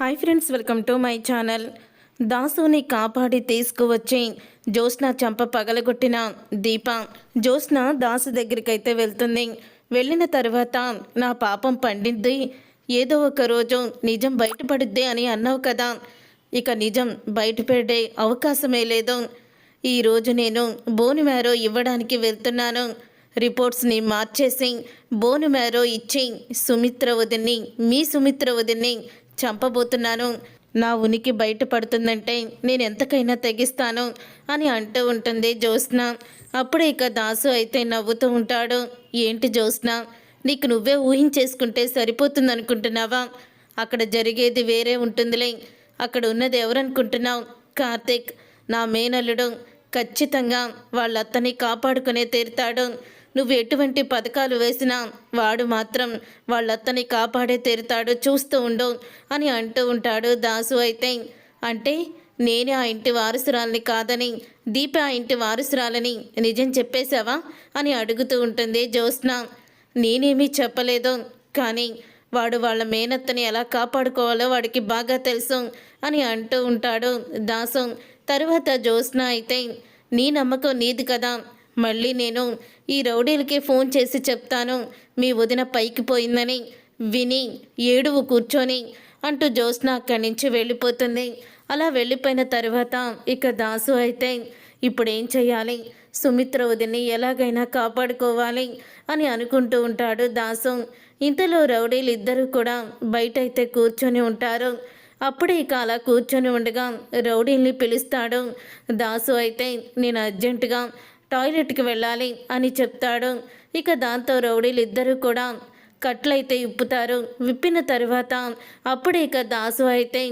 Hi friends welcome to my channel దాసుని కాపాడి తీసుకువచ్చి జ్యోత్స్న చంప పగలగొట్టిన దీప. జ్యోత్స్న దాసు దగ్గరికి అయితే వెళ్తుంది. వెళ్ళిన తర్వాత నా పాపం పండింది ఏదో ఒక రోజు నిజం బయటపడుద్ది అని అన్నావు కదా. ఇక నిజం బయటపడే అవకాశమే లేదు. ఈరోజు నేను బోను మ్యారో ఇవ్వడానికి వెళ్తున్నాను. రిపోర్ట్స్ని మార్చేసి బోను మ్యారో ఇచ్చి సుమిత్ర వదిన్ని మీ సుమిత్ర వదిన్ని చంపబోతున్నాను. నా ఉనికి బయటపడుతుందంటే నేను ఎంతకైనా తెగిస్తాను అని అంటూ ఉంటుంది జ్యోత్స్న. అప్పుడే ఇక దాసు అయితే నవ్వుతూ ఉంటాడు. ఏంటి జ్యోత్స్న? నీకు నువ్వే ఊహించేసుకుంటే సరిపోతుంది అనుకుంటున్నావా అక్కడ జరిగేది వేరే ఉంటుందిలే. అక్కడ ఉన్నది ఎవరనుకుంటున్నావు? కార్తిక్ నా మేనల్లుడు. ఖచ్చితంగా వాళ్ళ అత్తని కాపాడుకునే తీరుతాడు. నువ్వు ఎటువంటి పథకాలు వేసినా వాడు మాత్రం వాళ్ళత్తని కాపాడే తీరుతాడు చూస్తూ ఉండు అని అంటూ ఉంటాడు దాసు అయితే. అంటే నేనే ఆ ఇంటి వారసురాలని కాదని దీప ఆ ఇంటి వారసురాలని నిజం చెప్పేశావా అని అడుగుతూ ఉంటుంది జ్యోత్స్న. నేనేమీ చెప్పలేదు కానీ వాడు వాళ్ళ మేనత్తని ఎలా కాపాడుకోవాలో వాడికి బాగా తెలుసు అని అంటూ ఉంటాడు దాసు. తరువాత జ్యోత్స్న అయితే నీ నమ్మకం నీది కదా మళ్ళీ నేను ఈ రౌడీలకి ఫోన్ చేసి చెప్తాను. మీ వదిన పైకి పోయిందని విని ఏడువు కూర్చొని అంటూ జ్యోత్స్న అక్కడి నుంచి వెళ్ళిపోతుంది. అలా వెళ్ళిపోయిన తర్వాత ఇక దాసు అయితే ఇప్పుడు ఏం చేయాలి సుమిత్ర వదిని ఎలాగైనా కాపాడుకోవాలి అని అనుకుంటూ ఉంటాడు దాసు. ఇంతలో రౌడీలు ఇద్దరు కూడా బయట అయితే కూర్చొని ఉంటారు. అప్పుడే ఇక అలా కూర్చొని ఉండగా రౌడీల్ని పిలుస్తాడు. దాసు అయితే నేను అర్జెంటుగా టాయిలెట్కి వెళ్ళాలి అని చెప్తాడు. ఇక దాంతో రౌడీలు ఇద్దరు కూడా కట్లయితే ఇప్పుతారు. విప్పిన తర్వాత అప్పుడు ఇక దాసు అయితే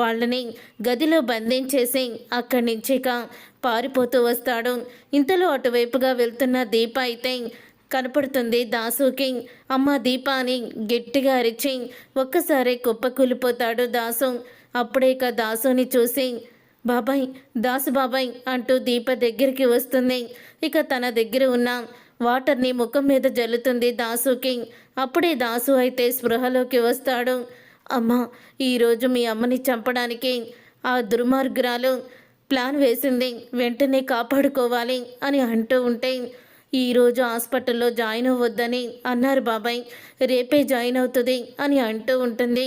వాళ్ళని గదిలో బంధించేసి అక్కడి నుంచి ఇక పారిపోతూ వస్తాడు. ఇంతలో అటువైపుగా వెళ్తున్న దీప అయితే కనపడుతుంది దాసుకి. అమ్మ దీప అని గట్టిగా అరిచి ఒక్కసారి కుప్పకూలిపోతాడు దాసు. అప్పుడే ఇక దాసుని చూసి బాబాయ్ దాసు బాబాయ్ అంటూ దీప దగ్గరికి వస్తుంది. ఇక తన దగ్గర ఉన్న వాటర్ని ముఖం మీద జల్లుతుంది దాసుకి. అప్పుడే దాసు అయితే స్పృహలోకి వస్తాడు. అమ్మ ఈరోజు మీ అమ్మని చంపడానికి ఆ దుర్మార్గురాలు ప్లాన్ వేసింది. వెంటనే కాపాడుకోవాలి అని అంటూ ఉంటే ఈరోజు హాస్పిటల్లో జాయిన్ అవ్వద్దని అన్నారు బాబాయ్. రేపే జాయిన్ అవుతుంది అని అంటూ ఉంటుంది.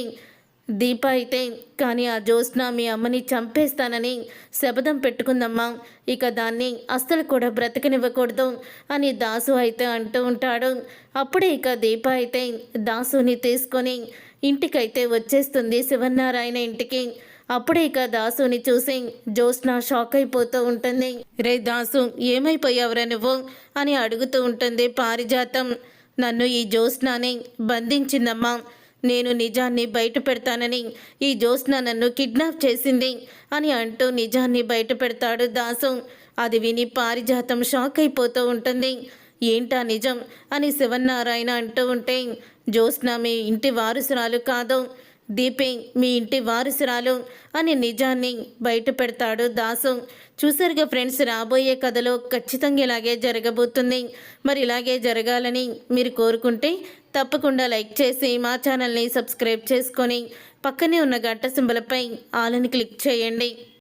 దీప అయితే కానీ ఆ జ్యోత్స్న మీ అమ్మని చంపేస్తానని శపథం పెట్టుకుందమ్మా. ఇక దాన్ని అస్సలు కూడా బ్రతకనివ్వకూడదు అని దాసు అయితే అంటూ ఉంటాడు. అప్పుడే ఇక దీప అయితే దాసుని తీసుకొని ఇంటికైతే వచ్చేస్తుంది శివనారాయణ ఇంటికి. అప్పుడే ఇక దాసుని చూసి జ్యోత్స్న షాక్ అయిపోతూ ఉంటుంది. రే దాసు ఏమైపోయావురా నువ్వు? అని అడుగుతూ ఉంటుంది పారిజాతం. నన్ను ఈ జ్యోత్స్నాని బంధించిందమ్మా. నేను నిజాన్ని బయట పెడతానని ఈ జ్యోత్స్న నన్ను కిడ్నాప్ చేసింది అని అంటూ నిజాన్ని బయట పెడతాడు దాసు. అది విని పారిజాతం షాక్ అయిపోతూ ఉంటుంది. ఏంటా నిజం? అని శివన్నారాయణ అంటూ ఉంటే జ్యోత్స్న మీ ఇంటి వారసురాలు కాదు. దీపే మీ ఇంటి వారసురాలు అని నిజాన్ని బయట పెడతాడు దాసు. చూసారుగా ఫ్రెండ్స్ రాబోయే కథలో ఖచ్చితంగా ఇలాగే జరగబోతుంది. మరి ఇలాగే జరగాలని మీరు కోరుకుంటే తప్పకుండా లైక్ చేసి మా ఛానల్ని సబ్స్క్రైబ్ చేసుకొని పక్కనే ఉన్న గంట సింబలపై ఆలని క్లిక్ చేయండి.